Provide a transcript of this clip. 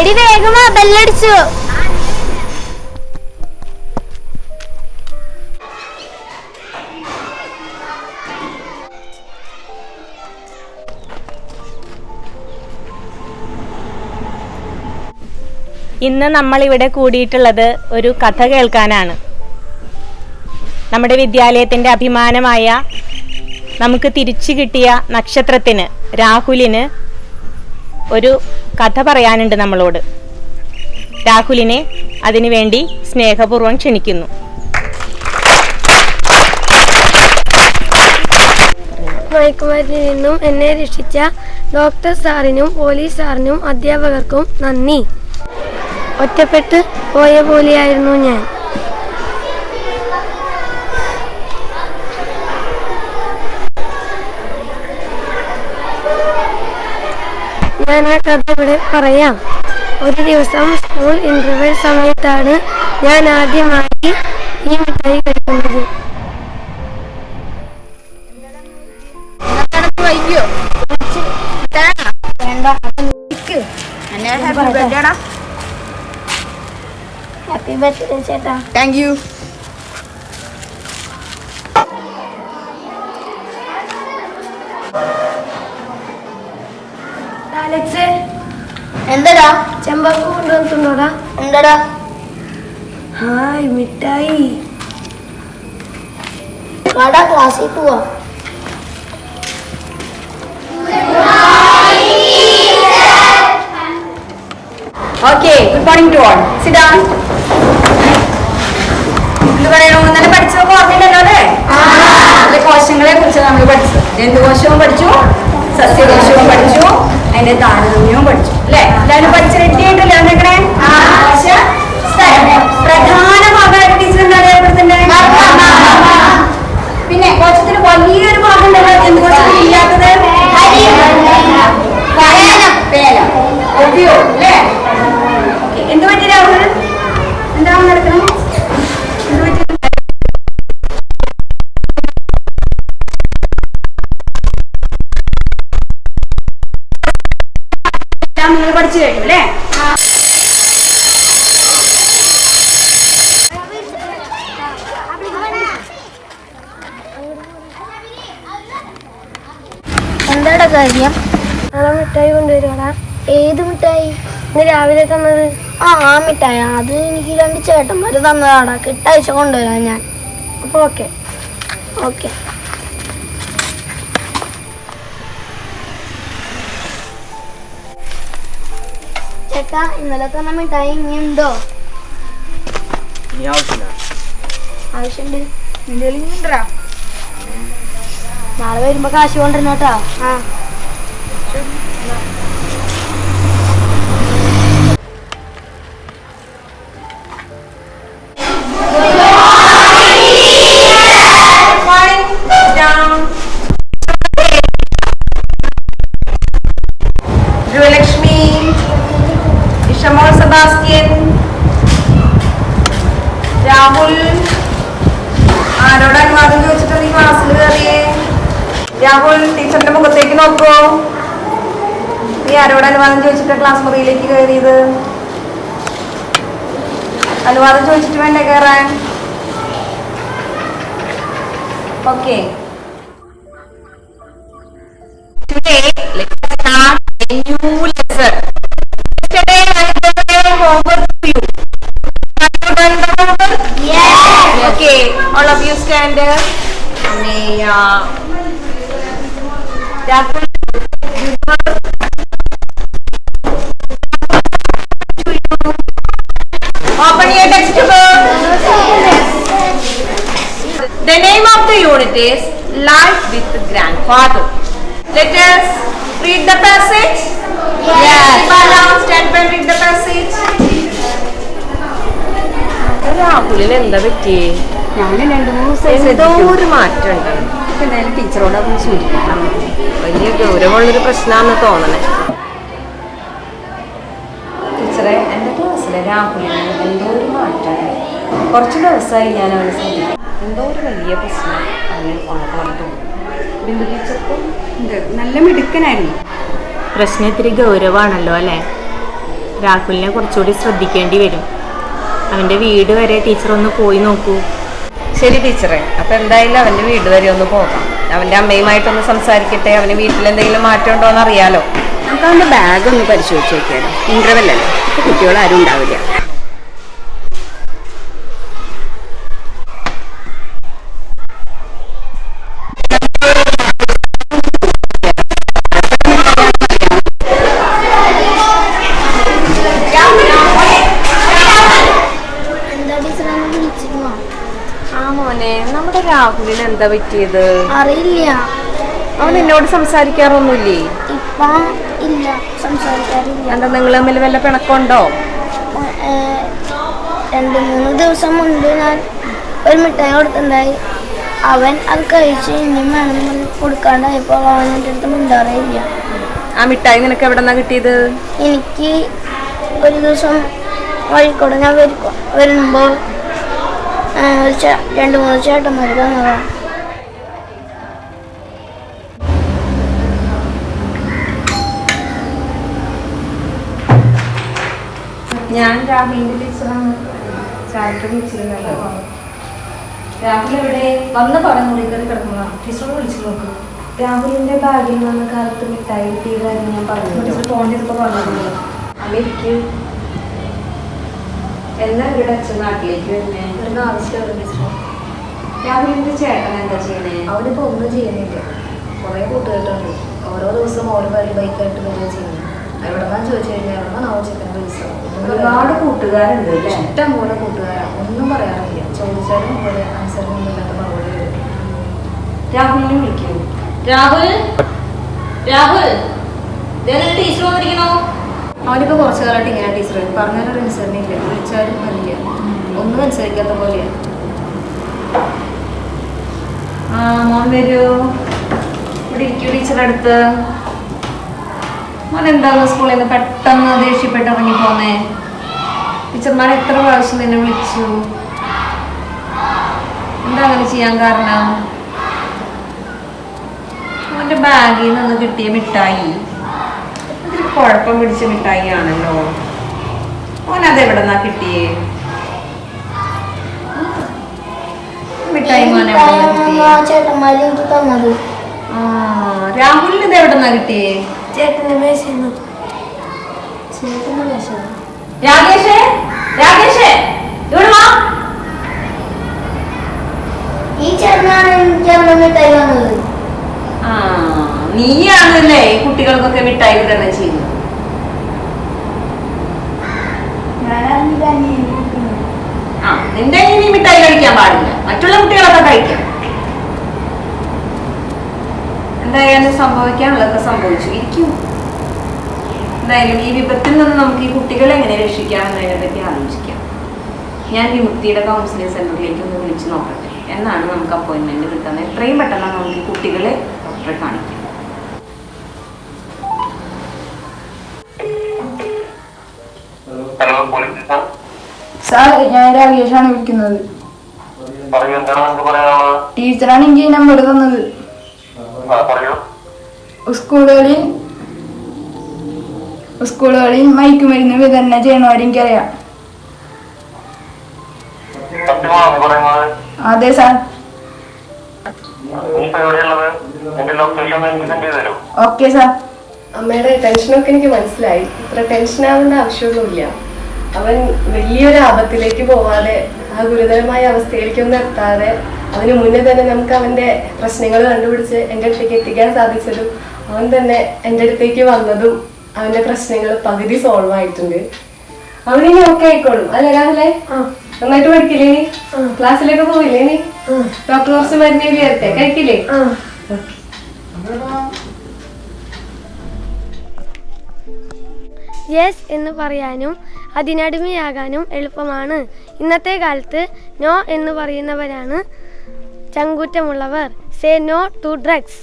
എടി വേഗമാ ബെല്ലടിച്ചു. ഇന്ന് നമ്മൾ ഇവിടെ കൂടിയിട്ടുള്ളത് ഒരു കഥ കേൾക്കാനാണ്. നമ്മുടെ വിദ്യാലയത്തിന്റെ അഭിമാനമായ നമുക്ക് തിരിച്ചു കിട്ടിയ നക്ഷത്രത്തിന് രാഹുലിന് ഒരു കഥ പറയാനുണ്ട് നമ്മളോട്. രാഹുലിനെ അതിനുവേണ്ടി സ്നേഹപൂർവം ക്ഷണിക്കുന്നു. മയക്കുമരുന്നിൽ നിന്നും എന്നെ രക്ഷിച്ച ഡോക്ടർ സാറിനും പോലീസ് സാറിനും അധ്യാപകർക്കും നന്ദി. ഒറ്റപ്പെട്ട് പോയ പോലെയായിരുന്നു ഞാൻ. ഞാൻ ആ കഥ ഇവിടെ പറയാം. ഒരു ദിവസം സ്കൂൾ ഇന്റർവെൽ സമയത്താണ് ഞാൻ ആദ്യമായി ഈ മിഠായി കഴിക്കുന്നത്. ഹാപ്പി ബർത്ത്ഡേ ചേട്ടാ. Thank you Alex. എന്തടാ? ചെമ്പാക്ക് കൊണ്ടുവന്നിട്ടുണ്ടോടാ? എന്തടാ? ഹായ് മിഠായി. വാടാ ക്ലാസ്സിൽ പോവാ. Okay good morning to all down എന്ത് പറയണു തന്നെ പഠിച്ചതൊക്കെ ഓർമ്മയില്ലല്ലോ അല്ലേ? അതിലെ കോശങ്ങളെ കുറിച്ച് നമ്മൾ പഠിച്ചു. ജന്തുകോശവും പഠിച്ചു? സസ്യകോശവും പഠിച്ചു. അതിന്റെ താരതമ്യവും പഠിച്ചു. അല്ലെ? എല്ലാവരും പഠിച്ച് റെഡി ആയിട്ടല്ലേ എല്ലാം നിങ്ങൾ പഠിച്ചു കഴിഞ്ഞു അല്ലേ? എന്താടാ കാര്യം? നാളെ മിഠായി കൊണ്ടുവരുവാടാ. ഏത് മിഠായി? ഇന്ന് രാവിലെ തന്നത്? ആ ആ മിഠായി. അത് എനിക്ക് രണ്ട് ചേട്ടന്മാര് തന്നതാടാ. കിട്ടാഴ്ച കൊണ്ടുവരാം ഞാൻ. അപ്പൊ ഓക്കെ. ഓക്കെ. ചേട്ടാ ഇന്നലെ തന്നെ മിഠായി ഇനി ഉണ്ടോ? ആവശ്യമുണ്ട് നാളെ വരുമ്പോ കാശ് കൊണ്ടിരുന്നോട്ടാ ആ. രാഹുൽ ആരോട് അനുവാദം ചോദിച്ചിട്ട് നീ ക്ലാസ്സിൽ കയറിയേ രാഹുൽ ടീച്ചറിന്റെ മുഖത്തേക്ക് നോക്കൂ നീ ആരോട് അനുവാദം ചോദിച്ചിട്ട് ക്ലാസ് മുറിയിലേക്ക് കയറിയത് അനുവാദം ചോദിച്ചിട്ട് വേണ്ടേ കയറാൻ okay. Today, let's start a Open your textbook. The name of the unit is Life with Grandfather. Let us read the passage. Yes. Bala, stand and read the passage. രാഹുലിന് എന്താ പറ്റി ഞാൻ രണ്ടു മൂന്ന് ദിവസം എന്തോ ഒരു മാറ്റമുണ്ട് എന്തായാലും ടീച്ചറോട് അതൊന്ന് സൂചിപ്പിക്കണം. വലിയ ഗൗരവമുള്ളൊരു പ്രശ്നമാണെന്ന് തോന്നണേ. ടീച്ചറെ എന്റെ ക്ലാസ്സിലെ രാഹുലിന് എന്തോ ഒരു മാറ്റമാണ് കുറച്ച് ദിവസമായി ഞാൻ അവനെ ശ്രദ്ധിക്കും എന്തോ ഒരു വലിയ പ്രശ്നം അവന് ഉള്ളതാണ് തോന്നുന്നു ബിന്ദു ടീച്ചർക്കും നല്ല മിടുക്കനായിരുന്നു. പ്രശ്നം ഇത്തിരി ഗൗരവമാണല്ലോ അല്ലേ? രാഹുലിനെ കുറച്ചുകൂടി ശ്രദ്ധിക്കേണ്ടി വരും. അവന്റെ വീട് വരെ ടീച്ചർ ഒന്ന് പോയി നോക്കൂ. ശരി ടീച്ചറെ അപ്പം എന്തായാലും അവന്റെ വീട് വരെ ഒന്ന് പോകാം. അവന്റെ അമ്മയുമായിട്ടൊന്ന് സംസാരിക്കട്ടെ? അവന് വീട്ടിൽ എന്തെങ്കിലും മാറ്റം ഉണ്ടോ എന്ന് അറിയാലോ നമുക്ക് അവന്റെ ബാഗ് ഒന്ന് പരിശോധിച്ച് നോക്കിയാലോ. ഇന്റർവെൽ അല്ലേ? കുട്ടികളാരും ഉണ്ടാവില്ല. രാഹുലിന് എന്താ പറ്റിയത്? അറിയില്ല. അവൻ എന്നോട് സംസാരിക്കാറൊന്നുമില്ലേ? ഇപ്പം ഇല്ല. സംസാരിക്കാറില്ല. എന്താ നിങ്ങൾ തമ്മിൽ വല്ല പിണക്കമുണ്ടോ? രണ്ട് മൂന്ന് ദിവസം മുൻപ് ഞാൻ ഒരു മിഠായി കൊടുത്തിട്ടുണ്ടായി. അവൻ അത് കഴിച്ച് ഇനിയും വേണമെന്ന് പറഞ്ഞ് കൊടുക്കാണ്ടായപ്പോൾ അവൻ എന്റെ അടുത്ത് മിണ്ടാറിയില്ല. ആ മിഠായി നിനക്ക് എവിടെ നിന്നാ കിട്ടിയത്? എനിക്ക് ഒരു ദിവസം വഴിക്കൂടെ ഞാൻ വരുമ്പോ വരുമ്പോൾ ഒരു രണ്ട് മൂന്ന് ചേട്ടന്മാർ തന്നതാണ് ഞാൻ രാഹുലിന്റെ ടീച്ചറാണ് ചാരിറ്റബിൾ വിളിച്ചിരുന്നല്ലോ. രാഹുൽ ഇവിടെ വന്ന് പറഞ്ഞു മുറിക്കറി കിടക്കുന്നതാണ് ടീച്ചറോട് വിളിച്ചു നോക്കും. രാഹുലിന്റെ ഭാഗ്യം വന്ന കാലത്ത് മിഠായി കാര്യം ഞാൻ പറഞ്ഞു. ടീച്ചർ ഫോൺ ചെയ്തപ്പോൾ പറഞ്ഞിട്ടുണ്ടല്ലോ അമേരിക്ക് എന്നാ ഇവിടെ അച്ഛൻ നാട്ടിലേക്ക് വരുന്നേ? ഇവിടുന്ന് ആവശ്യമുള്ള ടീച്ചർ രാഹുലിന്റെ ചേട്ടൻ എന്താ ചെയ്യണേ അവനിപ്പോ ഒന്നും ചെയ്യുന്നില്ല. കുറേ കൂട്ടുകെട്ടുണ്ട്. ഓരോ ദിവസം ഓരോ പേര് ബൈക്കായിട്ട് വരിക ചെയ്യുന്നത് എവിടെന്നാ ചോദിച്ചു കഴിഞ്ഞാൽ എവിടെ നിന്നാ ചെക്കൻ പൈസ? ഒരുപാട് കൂട്ടുകാരുണ്ട് അല്ലേ? ഇഷ്ടം പോലെ കൂട്ടുകാരാണ് ഒന്നും പറയാറില്ല ചോദിച്ചാലും പോലെ അനുസരണമില്ലാത്ത മറുപടി വരും രാഹുലിനെ വിളിക്കൂ. രാഹുൽ? രാഹുൽ? ടീച്ചർ വന്നിരിക്കണോ? അവനിപ്പോൾ കുറച്ച് കാലമായിട്ട് ഇങ്ങനെ ടീച്ചർ പറഞ്ഞാലൊരു അനുസരണയില്ല വിളിച്ചാലും മതി ഒന്നും അനുസരിക്കാത്ത പോലെയാണ് ആ മോൻ വരൂ. ഇവിടെ ഇരിക്കൂ ടീച്ചറുടെ അടുത്ത്. മോൻ എന്താണ് സ്കൂളിൽ നിന്ന് പെട്ടെന്ന് ദേഷ്യപ്പെട്ട് ഇറങ്ങി പോന്നേ? ടീച്ചർമാർ എത്ര പ്രാവശ്യം നിന്നെ വിളിച്ചു? എന്താ അങ്ങനെ ചെയ്യാൻ കാരണം? മോന്റെ ബാഗിൽ നിന്ന് കിട്ടിയ മിഠായി. കുഴപ്പം പിടിച്ച മിഠായി ആണല്ലോ ഓൻ അതെവിടെന്നാ കിട്ടിയേ? മിഠായി എനിക്ക് തന്നത്. ആ, രാഹുലിന് ഇത് എവിടെന്നാ കിട്ടിയേ? മേശന്ന്. രാകേഷേ? രാകേഷേ ഇവിടെ വാ. ഈ ചേട്ടനാണ് എനിക്ക് മിഠായി വന്നത് ആ. നീയാണല്ലേ ഈ കുട്ടികൾക്കൊക്കെ മിഠായി വിതരണം ചെയ്യുന്നത്? ആ നിന്റെ ഇനി മിഠായി കഴിക്കാൻ പാടില്ല. മറ്റുള്ള കുട്ടികളൊക്കെ കഴിക്കാം. എന്തായാലും സംഭവിക്കാനുള്ളതൊക്കെ സംഭവിച്ചു. ഇരിക്കും. എന്തായാലും ഈ വിപത്തിൽ നിന്ന് നമുക്ക് ഈ കുട്ടികളെ എങ്ങനെ രക്ഷിക്കാം എന്നതിനെ പറ്റി ആലോചിക്കാം. ഞാൻ വിമുക്തിയുടെ കൗൺസിലിംഗ് സെന്ററിലേക്ക് ഒന്ന് വിളിച്ചു നോക്കട്ടെ. എന്നാണ് നമുക്ക് അപ്പോയിന്റ്മെന്റ് കിട്ടുന്നത്. എത്രയും പെട്ടെന്ന് നമുക്ക് ഈ കുട്ടികളെ ഡോക്ടറെ കാണിക്കാം ഹലോ പോലീസ് സ്റ്റേഷൻ സാർ ഞാൻ രാകേഷാണ് വിളിക്കുന്നത്. പറയൂ എന്താണ് നിങ്ങൾക്ക് പറയാനുള്ളത്? ടീച്ചറാണ് എനിക്ക് ഈ നമ്പർ തന്നത്. ആ പറയൂ. സ്കൂളുകളിൽ സ്കൂളുകളിൽ മയക്കുമരുന്ന് വിതരണം ചെയ്യണവരെ എനിക്കറിയാം. സത്യമാണോ നീ പറയുന്നത് അതെ സാർ. നീ ഇപ്പൊ എവിടെയുള്ളത്? എന്റെ ലൊക്കേഷൻ ഒന്ന് എനിക്ക് സെൻഡ് ചെയ്ത് തരൂ ഓക്കെ സാർ. അമ്മയുടെ ടെൻഷനൊക്കെ എനിക്ക് മനസ്സിലായി. ഇത്ര ടെൻഷൻ ആവേണ്ട ആവശ്യമൊന്നുമില്ല. അവൻ വലിയൊരു ആപത്തിലേക്ക് പോവാതെ ആ ഗുരുതരമായ അവസ്ഥയിലേക്കൊന്നും എത്താതെ അവന് മുന്നേ തന്നെ നമുക്ക് അവന്റെ പ്രശ്നങ്ങൾ കണ്ടുപിടിച്ച് എന്റെ അടുത്തേക്ക് എത്തിക്കാൻ സാധിച്ചതും അവൻ തന്നെ എന്റെ അടുത്തേക്ക് വന്നതും അവന്റെ പ്രശ്നങ്ങൾ പകുതി സോൾവ് ആയിട്ടുണ്ട്. അവനിനി ഓക്കെ ആയിക്കോളും. അല്ലേ രാവിലെ നന്നായിട്ട് പഠിക്കില്ലേ നീ? ക്ലാസ്സിലൊക്കെ പോയില്ലേ നീ? ഡോക്ടർ കുറച്ച് മരുന്ന് കഴിക്കില്ലേ? യെസ് എന്ന് പറയാനും അതിനടിമയാകാനും എളുപ്പമാണ്. ഇന്നത്തെ കാലത്ത് നോ എന്ന് പറയുന്നവരാണ് ചങ്കൂറ്റമുള്ളവർ. Say no to drugs